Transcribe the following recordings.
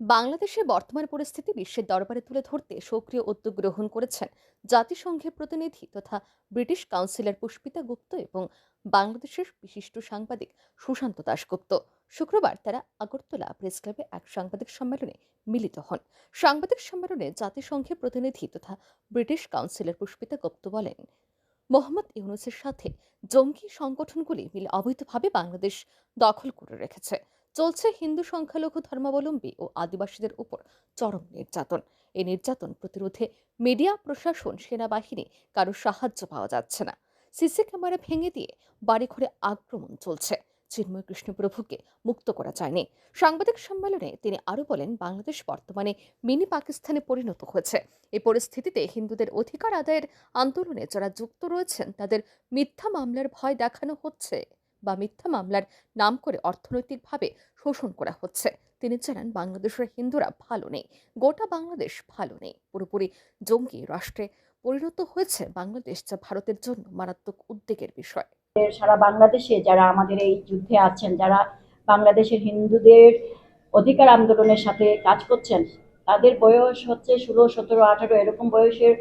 বাংলাদেশের বর্তমান পরিস্থিতি বিশ্বের দরবারে তুলে ধরতে সক্রিয় উদ্যোগ গ্রহণ করেছেন জাতিসংঘের প্রতিনিধি তথা ব্রিটিশ কাউন্সিলর পুষ্পিতা গুপ্ত এবং বাংলাদেশের বিশিষ্ট সাংবাদিক সুশান্ত দাশগুপ্ত। শুক্রবার তারা আগরতলা প্রেস ক্লাবে এক সাংবাদিক সম্মেলনে মিলিত হন। সাংবাদিক সম্মেলনে জাতিসংঘের প্রতিনিধি তথা ব্রিটিশ কাউন্সিলর পুষ্পিতা গুপ্ত বলেন, মোহাম্মদ ইউনুসের সাথে জঙ্গি সংগঠনগুলি মিলে অবৈধভাবে বাংলাদেশ দখল করে রেখেছে। চলছে হিন্দু সংখ্যালঘু ধর্মাবলম্বী ও আদিবাসীদের উপর চরম নির্যাতন। এই নির্যাতন প্রতিরোধে মিডিয়া, প্রশাসন, সেনাবাহিনী কারও সাহায্য পাওয়া যাচ্ছে না। সিসি ক্যামেরা ভেঙে দিয়ে বাড়িঘরে আক্রমণ চলছে। চিন্ময় কৃষ্ণপ্রভুকে মুক্ত করা যায়নি। সাংবাদিক সম্মেলনে তিনি আরও বলেন, বাংলাদেশ বর্তমানে মিনি পাকিস্তানে পরিণত হয়েছে। এই পরিস্থিতিতে হিন্দুদের অধিকার আদায়ের আন্দোলনে যারা যুক্ত রয়েছেন, তাদের মিথ্যা মামলার ভয় দেখানো হচ্ছে। বা মিথ্যা মামলার নাম করে অর্থনৈতিকভাবে শোষণ করা হচ্ছে। তিনি জানান, বাংলাদেশের হিন্দুরা ভালো নেই, গোটা বাংলাদেশ ভালো নেই। পুরোপুরি জঙ্গি রাষ্ট্রে পরিণত হয়েছে বাংলাদেশ, যা ভারতের জন্য মারাত্মক উদ্বেগের বিষয়। সারা বাংলাদেশে যারা আমাদের এই যুদ্ধে আছেন, যারা বাংলাদেশের হিন্দুদের অধিকার আন্দোলনের সাথে কাজ করছেন, তাদের বয়স হচ্ছে ষোলো, সতেরো, আঠারো, এরকম বয়সের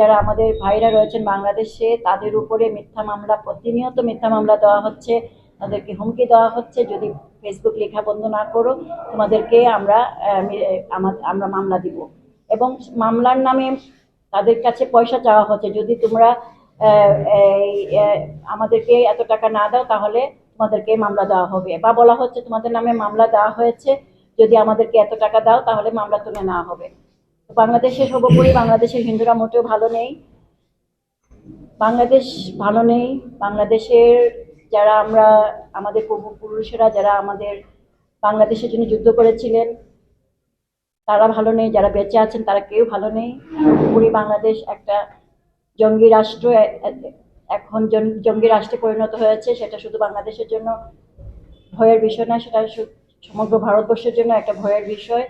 যারা আমাদের ভাইরা রয়েছেন বাংলাদেশে, তাদের উপরে মিথ্যা মামলা, প্রতিনিয়ত মিথ্যা মামলা দেওয়া হচ্ছে। তাদেরকে হুমকি দেওয়া হচ্ছে। যদি ফেসবুক লেখা বন্ধ না করো, তোমাদেরকে আমরা আমরা মামলা দিব। এবং মামলার নামে তাদের কাছে পয়সা চাওয়া হচ্ছে। যদি তোমরা আমাদেরকে এত টাকা না দাও, তাহলে তোমাদেরকে মামলা দেওয়া হবে। বা বলা হচ্ছে তোমাদের নামে মামলা দেওয়া হয়েছে। যদি আমাদেরকে এত টাকা দাও, তাহলে মামলা তুলে নেওয়া হবে। তো বাংলাদেশের সর্বোপরি বাংলাদেশের হিন্দুরা মোটেও ভালো নেই। বাংলাদেশ ভালো নেই। বাংলাদেশের যারা আমরা, আমাদের পূর্বপুরুষেরা যারা আমাদের বাংলাদেশের জন্য যুদ্ধ করেছিলেন, তারা ভালো নেই। যারা বেঁচে আছেন, তারা কেউ ভালো নেই। পুরো বাংলাদেশ একটা জঙ্গি রাষ্ট্র। এখন জঙ্গি রাষ্ট্রে পরিণত হয়েছে, সেটা শুধু বাংলাদেশের জন্য ভয়ের বিষয় না সেটা সমগ্র ভারতবর্ষের জন্য একটা ভয়ের বিষয়।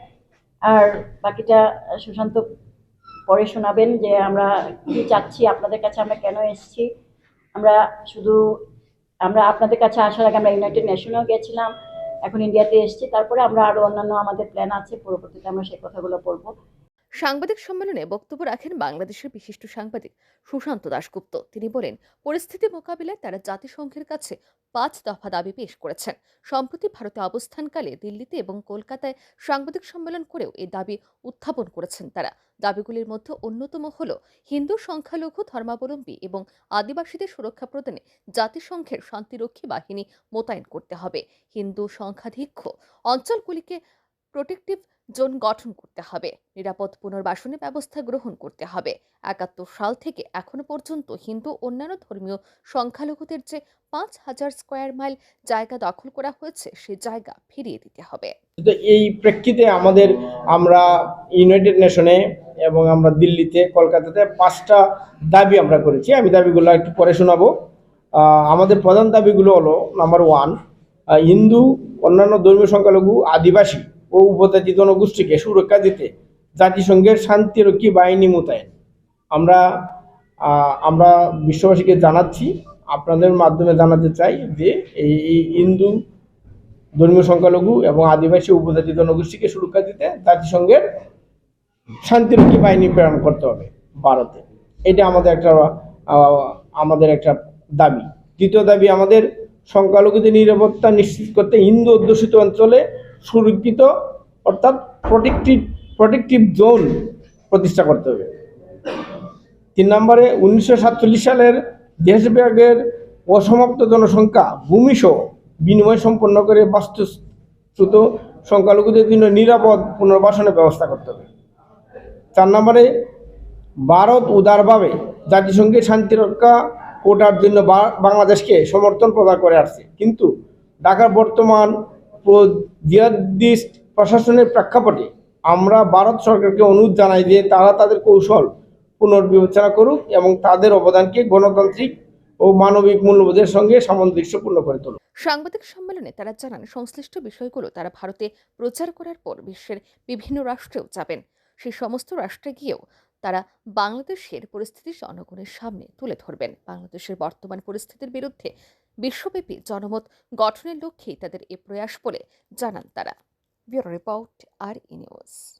আর বাকিটা সুশান্ত পরে শোনাবেন যে আমরা কি চাচ্ছি, আপনাদের কাছে আমরা কেন এসেছি। আমরা শুধু, আমরা আপনাদের কাছে আসার আগে আমরা ইউনাইটেড নেশনেও গেছিলাম, এখন ইন্ডিয়াতে এসেছি। তারপরে আমরা আরও অন্যান্য আমাদের প্ল্যান আছে, পরবর্তীতে আমরা সেই কথাগুলো বলব। সাংবাদিক সম্মেলনে বক্তব্য রাখেন বাংলাদেশের বিশিষ্ট সাংবাদিক সুশান্ত দাশগুপ্ত। তিনি বলেন, পরিস্থিতি মোকাবিলায় তারা জাতিসংঘের কাছে পাঁচ দফা দাবি পেশ করেছেন। সম্প্রতি ভারতে অবস্থানকালে দিল্লিতে এবং কলকাতায় সাংবাদিক সম্মেলন করেও এই দাবি উত্থাপন করেছেন তারা। দাবিগুলির মধ্যে অন্যতম হল, হিন্দু সংখ্যালঘু ধর্মাবলম্বী এবং আদিবাসীদের সুরক্ষা প্রদানে জাতিসংঘের শান্তিরক্ষী বাহিনী মোতায়েন করতে হবে। হিন্দু সংখ্যাধিক্য অঞ্চলগুলিকে প্রোটেক্টিভ জোন গঠন করতে হবে। নিরাপদ পুনর্বাসনের ব্যবস্থা গ্রহণ করতে হবে। একাত্তর সাল থেকে এখনও পর্যন্ত হিন্দু অন্যান্য ধর্মীয় সংখ্যালঘুদের যে পাঁচ হাজার স্কোয়ার মাইল জায়গা দখল করা হয়েছে, সে জায়গা ফিরিয়ে দিতে হবে। এই প্রেক্ষিতে আমাদের আমরা ইউনাইটেড নেশনে এবং আমরা দিল্লিতে, কলকাতাতে পাঁচটা দাবি আমরা করেছি। আমি দাবিগুলো একটু পরে শোনাবো। আমাদের প্রধান দাবিগুলো হলো নাম্বার ওয়ান হিন্দু, অন্যান্য ধর্মীয় সংখ্যালঘু, আদিবাসী। ও উপজাতি জনগোষ্ঠীকে সুরক্ষা দিতে, জাতিসংঘের শান্তিরক্ষী বাহিনী মোতায়েন। আমরা আমরা বিশ্ববাসীকে জানাচ্ছি, আপনাদের মাধ্যমে জানাতে চাই যে এই হিন্দু ধর্মীয় সংখ্যালঘু এবং আদিবাসী উপজাতি জনগোষ্ঠীকে সুরক্ষা দিতে জাতিসংঘের শান্তিরক্ষী বাহিনী প্রেরণ করতে হবে ভারতে। এটা আমাদের একটা আমাদের একটা দাবি। দ্বিতীয় দাবি আমাদের সংখ্যালঘুদের নিরাপত্তা নিশ্চিত করতে হিন্দু অধ্যুষিত অঞ্চলে সুরক্ষিত, অর্থাৎ প্রোটেক্টিভ প্রোটেক্টিভ জোন প্রতিষ্ঠা করতে হবে। তিন নম্বরে, উনিশশো সাতচল্লিশ সালের দেশবিভাগের অসমাপ্ত জনসংখ্যা ভূমিসহ বিনিময় সম্পন্ন করে বাস্তুচ্যুত সংখ্যালঘুদের জন্য নিরাপদ পুনর্বাসনের ব্যবস্থা করতে হবে। চার নম্বরে, ভারত উদারভাবে জাতিসংঘের শান্তিরক্ষা কোটার জন্য বাংলাদেশকে সমর্থন প্রদান করে আসছে। কিন্তু ঢাকার বর্তমান জিহাদিস্ট প্রশাসনের প্রেক্ষাপটে আমরা ভারত সরকারকে অনুরোধ জানাই যে তারা তাদের কৌশল পুনর্বিবেচনা করুক এবং তাদের অবদানকে গণতান্ত্রিক ও মানবিক মূল্যবোধের সঙ্গে সামঞ্জস্যপূর্ণ করে তুলুক। সাংবাদিক সম্মেলনে তারা জানান, সংশ্লিষ্ট বিষয়গুলো তারা ভারতে প্রচার করার পর বিশ্বের বিভিন্ন রাষ্ট্রেও যাবেন সেই সমস্ত রাষ্ট্রে গিয়েও তারা বাংলাদেশের পরিস্থিতি জনগণের সামনে তুলে ধরবেন। বাংলাদেশের বর্তমান পরিস্থিতির বিরুদ্ধে বিশ্বব্যাপী জনমত গঠনের লক্ষ্যেই তাদের এ প্রয়াস বলে জানান তারা। ব্যুরো রিপোর্ট আর ই নিউজ।